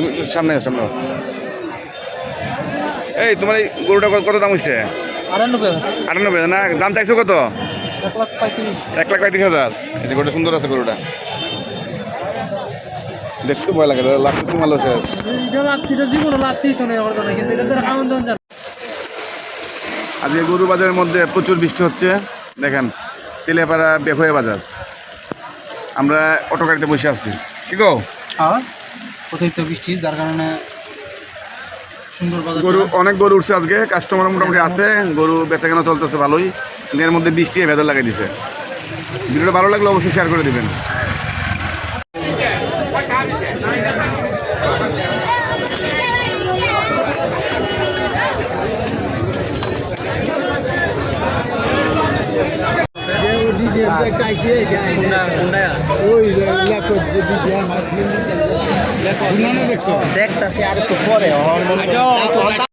তুমি সামনে সামনে এই তোমার এই গরুটা কত- দাম হচ্ছে আটানব্বই না? দাম চাইছো কত? এক লাখ পঁয়ত্রিশ। হাজার। এই যে গরুটা সুন্দর আছে গরুটা। দেখতে ভয় লাগে লাখ কি মাল আছে। তো দাওয়ান জানে। আজকে গরু বাজারের মধ্যে প্রচুর বৃষ্টি হচ্ছে। দেখেন তেলেপাড়া বেখয়ে বাজার। আমরা অটো গাড়িতে বসে আছি। কি গো? আর অতিরিক্ত বৃষ্টি যার কারণে সুন্দর বাজার গরু অনেক গরু উঠছে আজকে কাস্টমার মোটামুটি আছে গরু বেচা কেনা চলতেছে ভালোই এর মধ্যে বৃষ্টি ভেতর লাগিয়ে দিছে। ভিডিওটা ভালো লাগলে অবশ্যই শেয়ার করে দিবেন। দেখতাছি আর একটু পরে